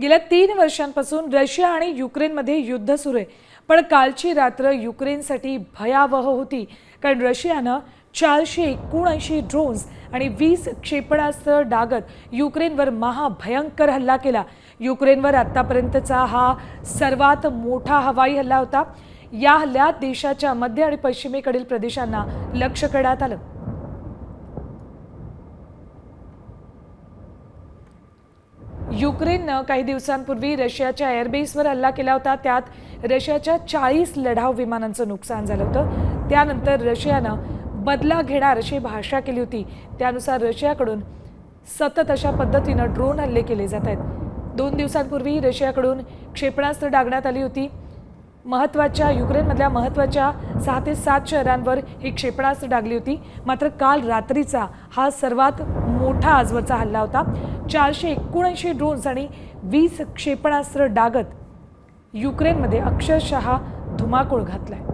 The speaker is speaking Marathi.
गेल्या तीन वर्षांपासून रशिया आणि युक्रेनमध्ये युद्ध सुरू आहे. पण कालची रात्र युक्रेनसाठी भयावह होती कारण रशियानं चारशे एकोणऐंशी ड्रोन्स आणि वीस क्षेपणास्त्र डागत युक्रेनवर महाभयंकर हल्ला केला. युक्रेनवर आत्तापर्यंतचा हा सर्वात मोठा हवाई हल्ला होता. या हल्ल्यात देशाच्या मध्य आणि पश्चिमेकडील प्रदेशांना लक्ष करण्यात आलं. युक्रेननं काही दिवसांपूर्वी रशियाच्या एअरबेसवर हल्ला केला होता. त्यात रशियाच्या चाळीस लढाऊ विमानांचं नुकसान झालं होतं. त्यानंतर रशियानं बदला घेणार अशी भाषा केली होती. त्यानुसार रशियाकडून सतत अशा पद्धतीनं ड्रोन हल्ले केले जात आहेत. दोन दिवसांपूर्वी रशियाकडून क्षेपणास्त्र डागण्यात आली होती. महत्त्वाच्या युक्रेनमधल्या महत्त्वाच्या सहा ते सात शहरांवर ही क्षेपणास्त्र डागली होती. मात्र काल रात्रीचा हा सर्वात मोठा आजवरचा हल्ला होता. चारशे एकोणऐंशी ड्रोन्स आणि वीस क्षेपणास्त्र डागत युक्रेनमध्ये अक्षरशः धुमाकूळ घातला आहे